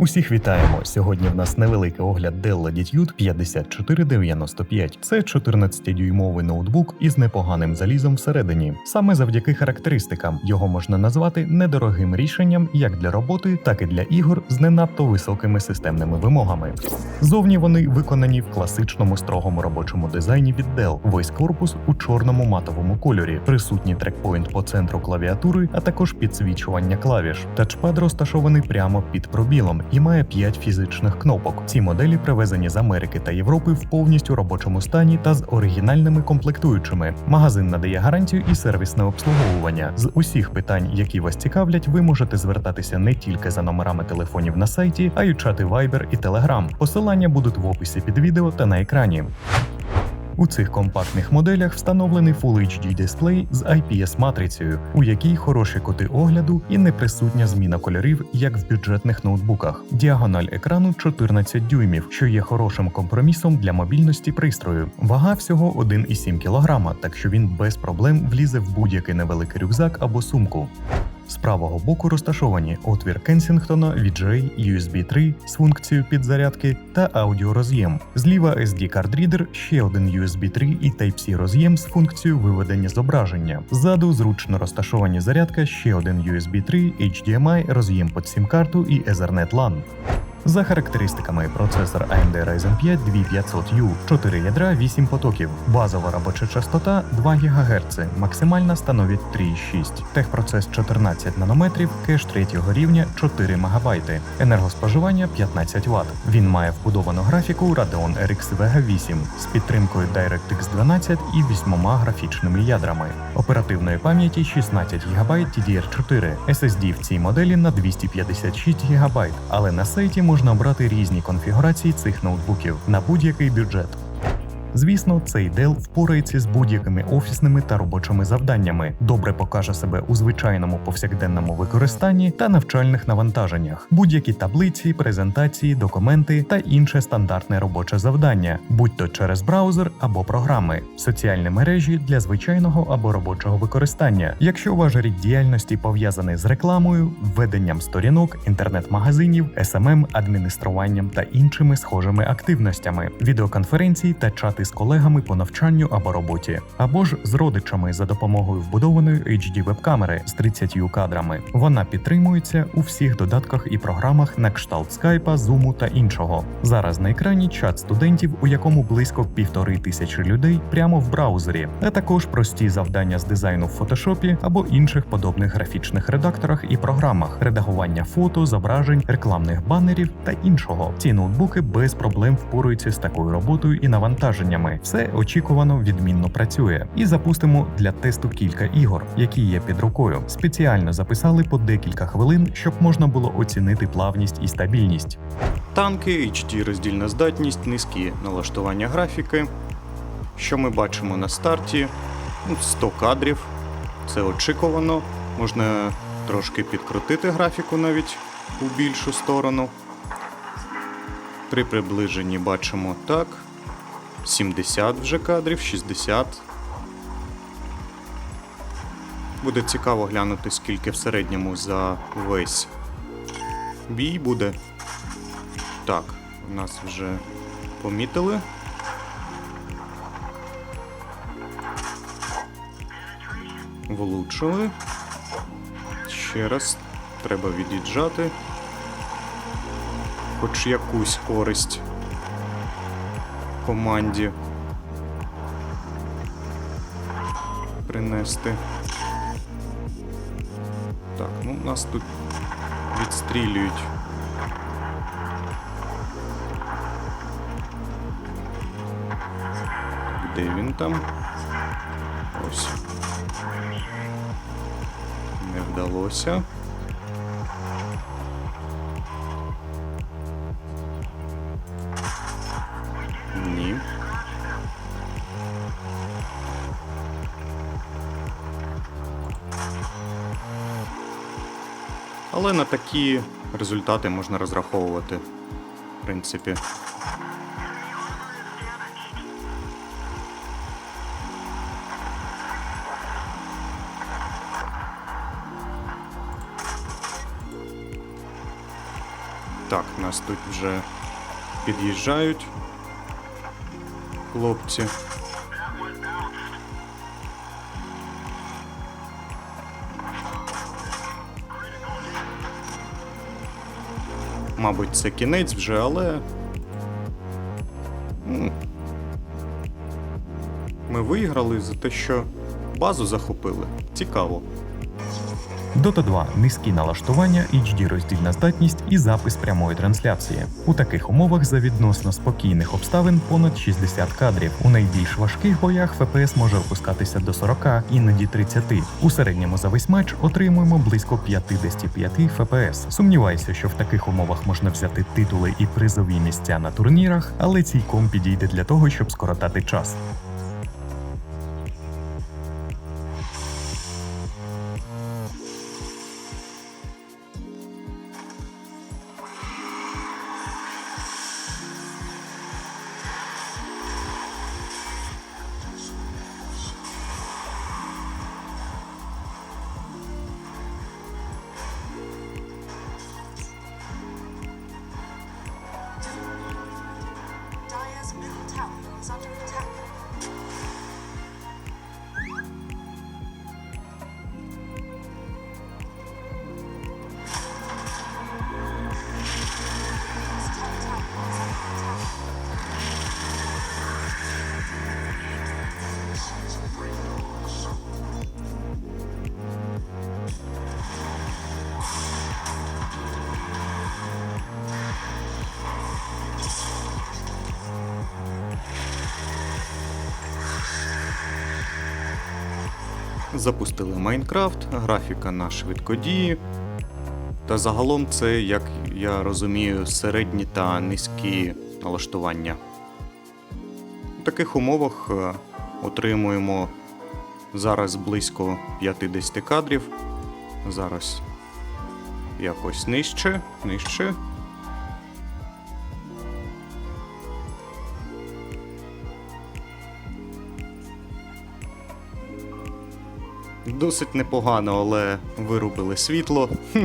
Усіх вітаємо! Сьогодні в нас невеликий огляд Dell Latitude 5495. Це 14-дюймовий ноутбук із непоганим залізом всередині. Саме завдяки характеристикам його можна назвати недорогим рішенням як для роботи, так і для ігор з не надто високими системними вимогами. Зовні вони виконані в класичному строгому робочому дизайні від Dell. Весь корпус у чорному матовому кольорі, присутній трекпоінт по центру клавіатури, а також підсвічування клавіш. Тачпад розташований прямо під пробілом і має 5 фізичних кнопок. Ці моделі привезені з Америки та Європи в повністю робочому стані та з оригінальними комплектуючими. Магазин надає гарантію і сервісне обслуговування. З усіх питань, які вас цікавлять, ви можете звертатися не тільки за номерами телефонів на сайті, а й у чати Viber і Telegram. Посилання будуть в описі під відео та на екрані. У цих компактних моделях встановлений Full HD дисплей з IPS-матрицею, у якій хороші кути огляду і неприсутня зміна кольорів, як в бюджетних ноутбуках. Діагональ екрану 14 дюймів, що є хорошим компромісом для мобільності пристрою. Вага всього 1,7 кг, так що він без проблем влізе в будь-який невеликий рюкзак або сумку. З правого боку розташовані отвір Кенсінгтона, VJ, USB 3 з функцією підзарядки та аудіороз'єм. Зліва SD-кардрідер, ще один USB 3 і Type-C роз'єм з функцією виведення зображення. Ззаду зручно розташовані зарядка, ще один USB 3, HDMI, роз'єм під сім-карту і Ethernet LAN. За характеристиками процесор AMD Ryzen 5 2500U, 4 ядра, 8 потоків, базова робоча частота 2 ГГц, максимальна становить 3,6. Техпроцес 14 нанометрів, кеш 3 рівня 4 МБ, енергоспоживання 15 Вт. Він має вбудовану графіку Radeon RX Vega 8 з підтримкою DirectX 12 і 8 графічними ядрами, оперативної пам'яті 16 ГБ TDR4, SSD в цій моделі на 256 ГБ, але на сайті можна обрати різні конфігурації цих ноутбуків на будь-який бюджет. Звісно, цей Dell впорається з будь-якими офісними та робочими завданнями, добре покаже себе у звичайному повсякденному використанні та навчальних навантаженнях, будь-які таблиці, презентації, документи та інше стандартне робоче завдання, будь то через браузер або програми, соціальні мережі для звичайного або робочого використання. Якщо ваш рід діяльності пов'язаний з рекламою, введенням сторінок, інтернет-магазинів, SMM, адмініструванням та іншими схожими активностями, відеоконференції та чати з колегами по навчанню або роботі, або ж з родичами за допомогою вбудованої HD веб-камери з 30 кадрами. Вона підтримується у всіх додатках і програмах на кшталт скайпа, зуму та іншого. Зараз на екрані чат студентів, у якому близько півтори тисячі людей прямо в браузері, а також прості завдання з дизайну в фотошопі або інших подобних графічних редакторах і програмах, редагування фото, зображень, рекламних банерів та іншого. Ці ноутбуки без проблем впораються з такою роботою і навантаженнями. Все очікувано відмінно працює. І запустимо для тесту кілька ігор, які є під рукою. Спеціально записали по декілька хвилин, щоб можна було оцінити плавність і стабільність. Танки, HD роздільна здатність, низькі налаштування графіки. Що ми бачимо на старті? Ну, 100 кадрів. Це очікувано. Можна трошки підкрутити графіку навіть у більшу сторону. При приближенні бачимо так. 70 вже кадрів, 60. Буде цікаво глянути, скільки в середньому за весь бій буде. Так, нас вже помітили. Влучили. Ще раз треба від'їжджати. Хоч якусь користь команді принести. Так, ну нас тут відстрілюють. Де він там? Ось. Не вдалося. Але на такі результати можна розраховувати, в принципі. Так, нас тут вже під'їжджають. Хлопці. Мабуть, це кінець вже, але. Ми виграли за те, що базу захопили. Цікаво. Dota 2 низькі налаштування, HD роздільна здатність і запис прямої трансляції. У таких умовах за відносно спокійних обставин понад 60 кадрів. У найбільш важких боях ФПС може опускатися до 40, іноді 30. У середньому за весь матч отримуємо близько 55 ФПС. Сумніваюся, що в таких умовах можна взяти титули і призові місця на турнірах, але цей ком підійде для того, щоб скоротати час. Запустили Майнкрафт, графіка на швидкодії. Та загалом це, як я розумію, середні та низькі налаштування. У таких умовах е, отримуємо зараз близько 50 кадрів. Зараз якось нижче, нижче. Досить непогано, але вирубили світло.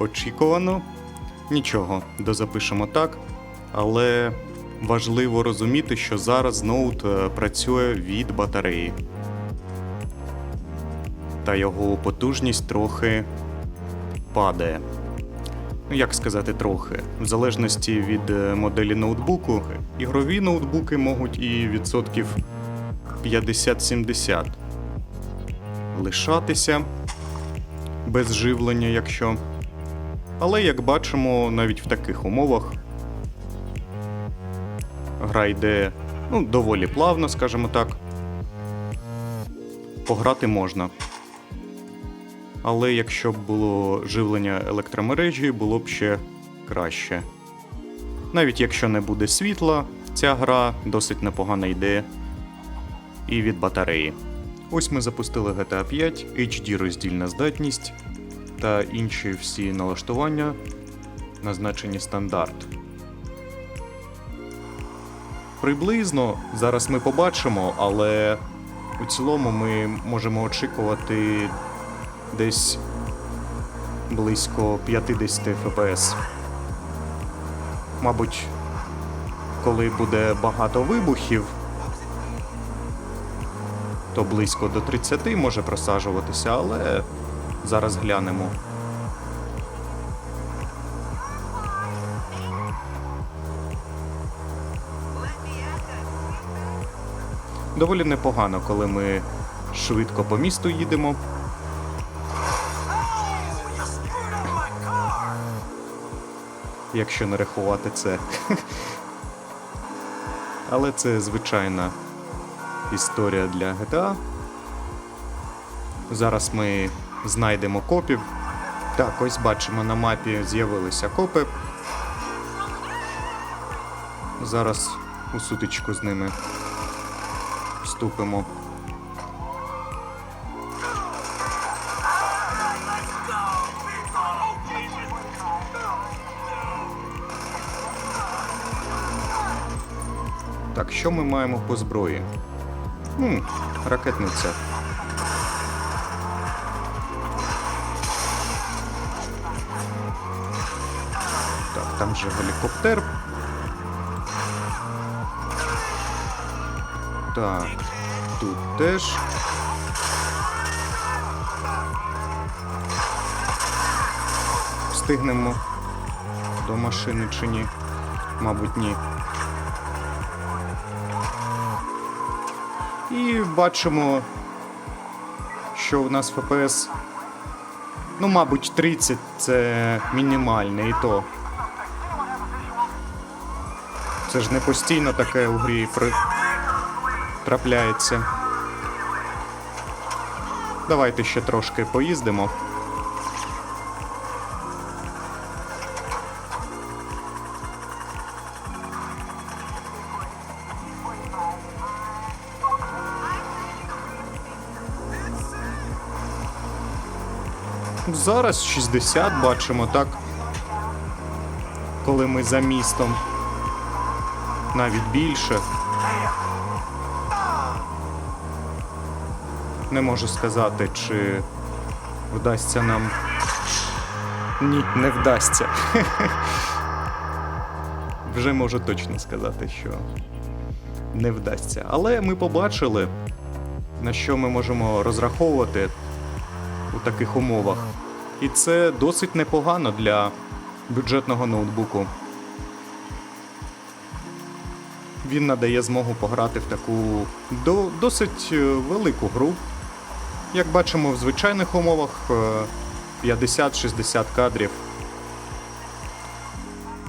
Очікувано. Нічого, дозапишемо так. Але важливо розуміти, що зараз ноут е, працює від батареї. Та його потужність трохи падає. Ну, як сказати, трохи. В залежності від е, моделі ноутбуку, ігрові ноутбуки можуть і відсотків 50-70 лишатися без живлення, якщо. Але як бачимо, навіть в таких умовах гра йде ну, доволі плавно, скажімо так. Пограти можна. Але якщо б було живлення електромережі, було б ще краще. Навіть якщо не буде світла, ця гра досить непогано йде і від батареї. Ось ми запустили GTA 5, HD роздільна здатність та інші всі налаштування, назначені стандарт. Приблизно зараз ми побачимо, але у цілому ми можемо очікувати десь близько 50 FPS. Мабуть, коли буде багато вибухів, то близько до 30 може просаджуватися, але зараз глянемо. Доволі непогано, коли ми швидко по місту їдемо. Якщо не рахувати це. Але це звичайна історія для GTA. Зараз ми знайдемо копів. Так, ось бачимо на мапі з'явилися копи. Зараз у сутичку з ними вступимо. Так, що ми маємо по зброї? Ну, ракетниця. там же гелікоптер. Так, тут теж. Встигнемо до машини чи ні? Мабуть, ні. Бачимо, що у нас ФПС. Ну, мабуть, 30 це мінімальне і то. Це ж не постійно таке у грі при... трапляється. Давайте ще трошки поїздимо. Зараз 60 бачимо, так? Коли ми за містом. Навіть більше. Не можу сказати, чи вдасться нам. Ні, не вдасться. Вже можу точно сказати, що не вдасться. Але ми побачили, на що ми можемо розраховувати у таких умовах. І це досить непогано для бюджетного ноутбуку. Він надає змогу пограти в таку до, досить е, велику гру. Як бачимо, в звичайних умовах е, 50-60 кадрів.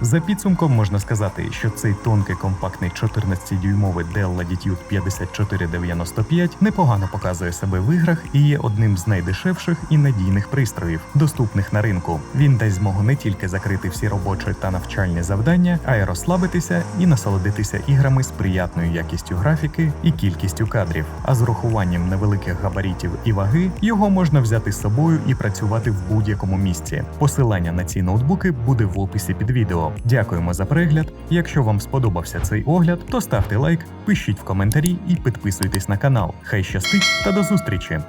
За підсумком можна сказати, що цей тонкий компактний 14-дюймовий Dell Latitude 5495 непогано показує себе в іграх і є одним з найдешевших і надійних пристроїв, доступних на ринку. Він дасть змогу не тільки закрити всі робочі та навчальні завдання, а й розслабитися і насолодитися іграми з приятною якістю графіки і кількістю кадрів. А з урахуванням невеликих габаритів і ваги його можна взяти з собою і працювати в будь-якому місці. Посилання на ці ноутбуки буде в описі під відео. Дякуємо за перегляд. Якщо вам сподобався цей огляд, то ставте лайк, пишіть в коментарі і підписуйтесь на канал. Хай щастить та до зустрічі!